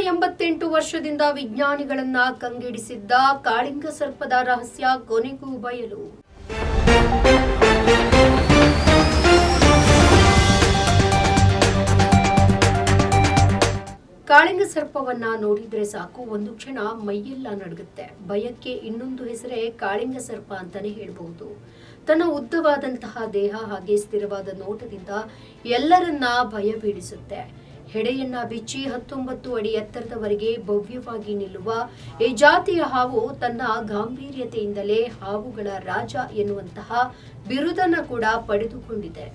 ಎಂಬತ್ತೆಂಟು ವರ್ಷದಿಂದ ವಿಜ್ಞಾನಿಗಳನ್ನ ಕಂಗೆಡಿಸಿದ್ದ ಕಾಳಿಂಗ ಸರ್ಪದ ರಹಸ್ಯ ಕೊನೆಗೂ ಬಯಲು. ಕಾಳಿಂಗ ಸರ್ಪವನ್ನ ನೋಡಿದ್ರೆ ಸಾಕು, ಒಂದು ಕ್ಷಣ ಮೈಯೆಲ್ಲ ನಡುಗುತ್ತೆ. ಭಯಕ್ಕೆ ಇನ್ನೊಂದು ಹೆಸರೇ ಕಾಳಿಂಗ ಸರ್ಪ ಅಂತಾನೆ ಹೇಳಬಹುದು. ತನ್ನ ಉದ್ದವಾದಂತಹ ದೇಹ ಹಾಗೆ ಸ್ಥಿರವಾದ ನೋಟದಿಂದ ಎಲ್ಲರನ್ನ ಭಯ ಬೀಳಿಸುತ್ತೆ ಹೆಡೆಯನ್ನ ಬಿಚ್ಚಿ ಹತ್ತೊಂಬತ್ತು ಅಡಿ ಎತ್ತರದವರೆಗೆ ಭವ್ಯವಾಗಿ ನಿಲ್ಲುವ ಈ ಜಾತಿಯ ಹಾವು ತನ್ನ ಗಾಂಭೀರ್ಯತೆಯಿಂದಲೇ ಹಾವುಗಳ ರಾಜ ಎನ್ನುವಂತಹ ಬಿರುದನ್ನ ಕೂಡ ಪಡೆದುಕೊಂಡಿದೆ.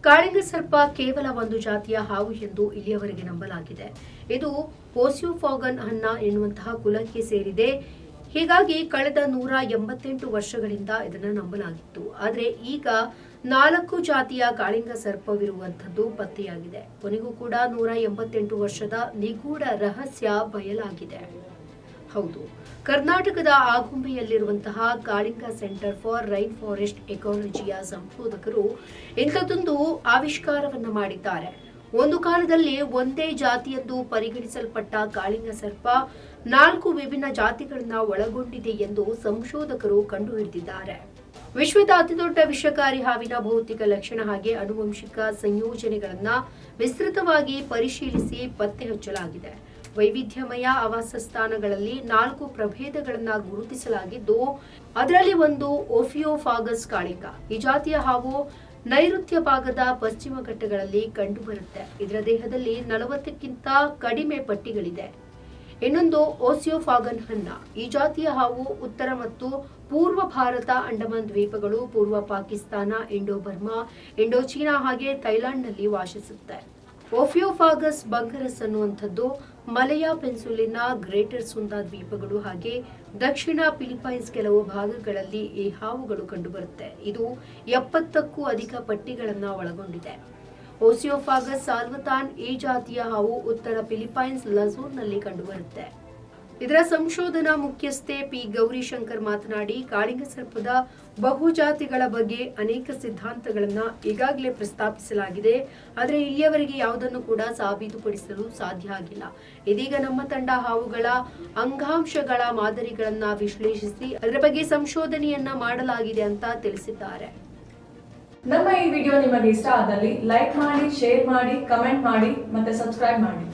ಕಾಳಿಂಗ ಸರ್ಪ ಕೇವಲ ಒಂದು ಜಾತಿಯ ಹಾವು ಎಂದು ಇಲ್ಲಿಯವರೆಗೆ ನಂಬಲಾಗಿದೆ. ಇದು ಪೋಸಿಯೋಫಾಗನ್ ಅನ್ನ ಎನ್ನುವಂತಹ ಕುಲಕ್ಕೆ ಸೇರಿದೆ. ಹೀಗಾಗಿ ಕಳೆದ ನೂರ ಎಂಬತ್ತೆಂಟು ವರ್ಷಗಳಿಂದ ಇದನ್ನು ನಂಬಲಾಗಿತ್ತು. ಆದರೆ ಈಗ ನಾಲ್ಕು ಜಾತಿಯ ಕಾಳಿಂಗ ಸರ್ಪವಿರುವಂಥದ್ದು ಪತ್ತೆಯಾಗಿದೆ. ಕೊನೆಗೂ ಕೂಡ ನೂರ ಎಂಬತ್ತೆಂಟು ವರ್ಷದ ನಿಗೂಢ ರಹಸ್ಯ ಬಯಲಾಗಿದೆ. ಹೌದು, ಕರ್ನಾಟಕದ ಆಗುಂಬೆಯಲ್ಲಿರುವಂತಹ Kalinga centre for rain forest ಎಕಾಲಜಿಯ ಸಂಶೋಧಕರು ಇಂಥದ್ದೊಂದು ಆವಿಷ್ಕಾರವನ್ನು ಮಾಡಿದ್ದಾರೆ. ಒಂದು ಕಾಲದಲ್ಲಿ ಒಂದೇ ಜಾತಿಯೆಂದು ಪರಿಗಣಿಸಲ್ಪಟ್ಟ ಗಾಳಿನ ಸರ್ಪ ನಾಲ್ಕು ವಿಭಿನ್ನ ಜಾತಿಗಳನ್ನ ಒಳಗೊಂಡಿದೆ ಎಂದು ಸಂಶೋಧಕರು ಕಂಡುಹಿಡಿದಿದ್ದಾರೆ. ವಿಶ್ವದ ಅತಿದೊಡ್ಡ ವಿಷಕಾರಿ ಹಾವಿನ ಭೌತಿಕ ಲಕ್ಷಣ ಹಾಗೆ ಅನುವಂಶಿಕ ಸಂಯೋಜನೆಗಳನ್ನ ವಿಸ್ತೃತವಾಗಿ ಪರಿಶೀಲಿಸಿ ಪತ್ತೆ ಹಚ್ಚಲಾಗಿದೆ. ವೈವಿಧ್ಯಮಯ ಆವಾಸ ಸ್ಥಾನಗಳಲ್ಲಿ ನಾಲ್ಕು ಪ್ರಭೇದಗಳನ್ನ ಗುರುತಿಸಲಾಗಿದ್ದು, ಅದರಲ್ಲಿ ಒಂದು ಓಫಿಯೋಫಾಗಸ್ ಕಾಳಿಂಗ ಈ ಜಾತಿಯ ಹಾವು ನೈಋತ್ಯ ಭಾಗದ ಪಶ್ಚಿಮ ಘಟ್ಟಗಳಲ್ಲಿ ಕಂಡುಬರುತ್ತೆ. ಇದರ ದೇಹದಲ್ಲಿ ನಲವತ್ತಕ್ಕಿಂತ ಕಡಿಮೆ ಪಟ್ಟಿಗಳಿದೆ. ಇನ್ನೊಂದು ಓಸಿಯೋಫಾಗನ್ ಹನ್ನ. ಈ ಜಾತಿಯ ಹಾವು ಉತ್ತರ ಮತ್ತು ಪೂರ್ವ ಭಾರತ, ಅಂಡಮಾನ್ ದ್ವೀಪಗಳು, ಪೂರ್ವ Pakistan Indo Burma Indo China ಹಾಗೆ ಥೈಲ್ಯಾಂಡ್ನಲ್ಲಿ ವಾಸಿಸುತ್ತೆ. ಓಫಿಯೋಫಾಗಸ್ ಬಂಗರಸ್ ಅನ್ನುವಂಥದ್ದು ಮಲಯಾ ಪೆನ್ಸುಲಿನ ಗ್ರೇಟರ್ ಸುಂದಾ ದ್ವೀಪಗಳು ಹಾಗೆ ದಕ್ಷಿಣ ಫಿಲಿಪೈನ್ಸ್ ಕೆಲವು ಭಾಗಗಳಲ್ಲಿ ಈ ಹಾವುಗಳು ಕಂಡುಬರುತ್ತೆ. ಇದು ಎಪ್ಪತ್ತಕ್ಕೂ ಅಧಿಕ ಪಟ್ಟಿಗಳನ್ನು ಒಳಗೊಂಡಿದೆ. ಓಸಿಯೋಫಾಗಸ್ ಸಾಲ್ವತಾನ್ ಈ ಜಾತಿಯ ಹಾವು ಉತ್ತರ ಫಿಲಿಪೈನ್ಸ್ ಲಸೂರ್ನಲ್ಲಿ ಕಂಡುಬರುತ್ತೆ. ಇದರ ಸಂಶೋಧನಾ ಮುಖ್ಯಸ್ಥೆ ಪಿ ಗೌರಿಶಂಕರ್ ಮಾತನಾಡಿ, ಕಾಳಿಂಗ ಸರ್ಪದ ಬಹುಜಾತಿಗಳ ಬಗ್ಗೆ ಅನೇಕ ಸಿದ್ಧಾಂತಗಳನ್ನ ಈಗಾಗಲೇ ಪ್ರಸ್ತಾಪಿಸಲಾಗಿದೆ. ಆದರೆ ಇಲ್ಲಿಯವರೆಗೆ ಯಾವುದನ್ನು ಕೂಡ ಸಾಬೀತುಪಡಿಸಲು ಸಾಧ್ಯ ಆಗಿಲ್ಲ. ಇದೀಗ ನಮ್ಮ ತಂಡ ಹಾವುಗಳ ಅಂಗಾಂಶಗಳ ಮಾದರಿಗಳನ್ನ ವಿಶ್ಲೇಷಿಸಿ ಅದರ ಬಗ್ಗೆ ಸಂಶೋಧನೆಯನ್ನ ಮಾಡಲಾಗಿದೆ ಅಂತ ತಿಳಿಸಿದ್ದಾರೆ. ನಮ್ಮ ಈ ವಿಡಿಯೋ ನಿಮಗೆ ಇಷ್ಟ ಆದಲ್ಲಿ ಲೈಕ್ ಮಾಡಿ, ಶೇರ್ ಮಾಡಿ, ಕಮೆಂಟ್ ಮಾಡಿ ಮತ್ತೆ ಸಬ್ಸ್ಕ್ರೈಬ್ ಮಾಡಿ.